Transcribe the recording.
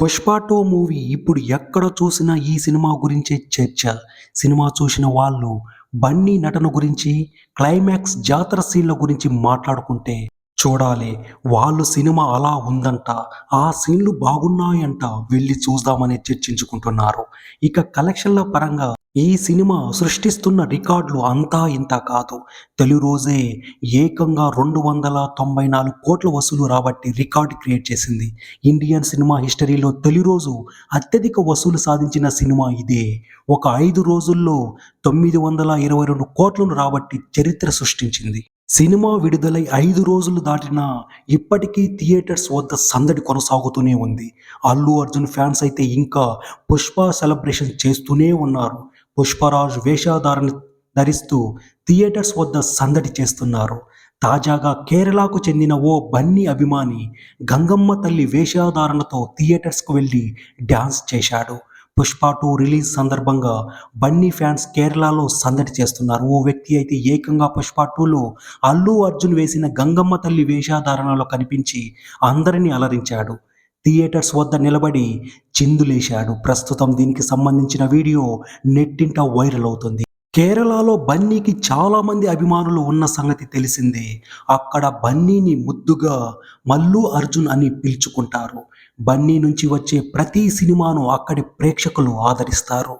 Pushpa two movie ఇప్పుడు ఎక్కడ చూసినా ఈ సినిమా గురించే చర్చ. సినిమా చూసిన వాళ్ళు బన్నీ నటన గురించి క్లైమాక్స్ జాతర సీన్ల గురించి మాట్లాడుకుంటే చూడాలి వాళ్ళు సినిమా అలా ఉందంట ఆ సీన్లు బాగున్నాయంట వెళ్ళి చూద్దామని చర్చించుకుంటున్నారు. ఇక కలెక్షన్ల పరంగా ఈ సినిమా సృష్టిస్తున్న రికార్డులు అంతా ఇంత కాదు. తొలి రోజే ఏకంగా రెండు వందల తొంభై నాలుగు కోట్ల వసూలు రాబట్టి రికార్డు క్రియేట్ చేసింది. ఇండియన్ సినిమా హిస్టరీలో తొలి రోజు అత్యధిక వసూలు సాధించిన సినిమా ఇదే. ఒక ఐదు రోజుల్లో తొమ్మిది వందల ఇరవై రెండు కోట్లను రాబట్టి చరిత్ర సృష్టించింది. సినిమా విడుదలై ఐదు రోజులు దాటినా ఇప్పటికీ థియేటర్స్ వద్ద సందడి కొనసాగుతూనే ఉంది. అల్లు అర్జున్ ఫ్యాన్స్ అయితే ఇంకా పుష్ప సెలబ్రేషన్ చేస్తూనే ఉన్నారు. పుష్పరాజ్ వేషధారణ ధరిస్తూ థియేటర్స్ వద్ద సందడి చేస్తున్నారు. తాజాగా కేరళకు చెందిన ఓ బన్నీ అభిమాని గంగమ్మ తల్లి వేషధారణతో థియేటర్స్కు వెళ్ళి డ్యాన్స్ చేశాడు. పుష్ప టూ రిలీజ్ సందర్భంగా బన్నీ ఫ్యాన్స్ కేరళలో సందడి చేస్తున్నారు. ఓ వ్యక్తి అయితే ఏకంగా పుష్ప టూలో అల్లు అర్జున్ వేసిన గంగమ్మ తల్లి వేషధారణలో కనిపించి అందరినీ అలరించాడు. థియేటర్స్ వద్ద నిలబడి చిందులేశాడు. ప్రస్తుతం దీనికి సంబంధించిన వీడియో నెట్టింట వైరల్ అవుతుంది. కేరళలో బన్నీకి చాలామంది అభిమానులు ఉన్న సంగతి తెలిసిందే. అక్కడ బన్నీని ముద్దుగా మల్లు అర్జున్ అని పిలుచుకుంటారు. బన్నీ నుంచి వచ్చే ప్రతి సినిమాను అక్కడి ప్రేక్షకులు ఆదరిస్తారు.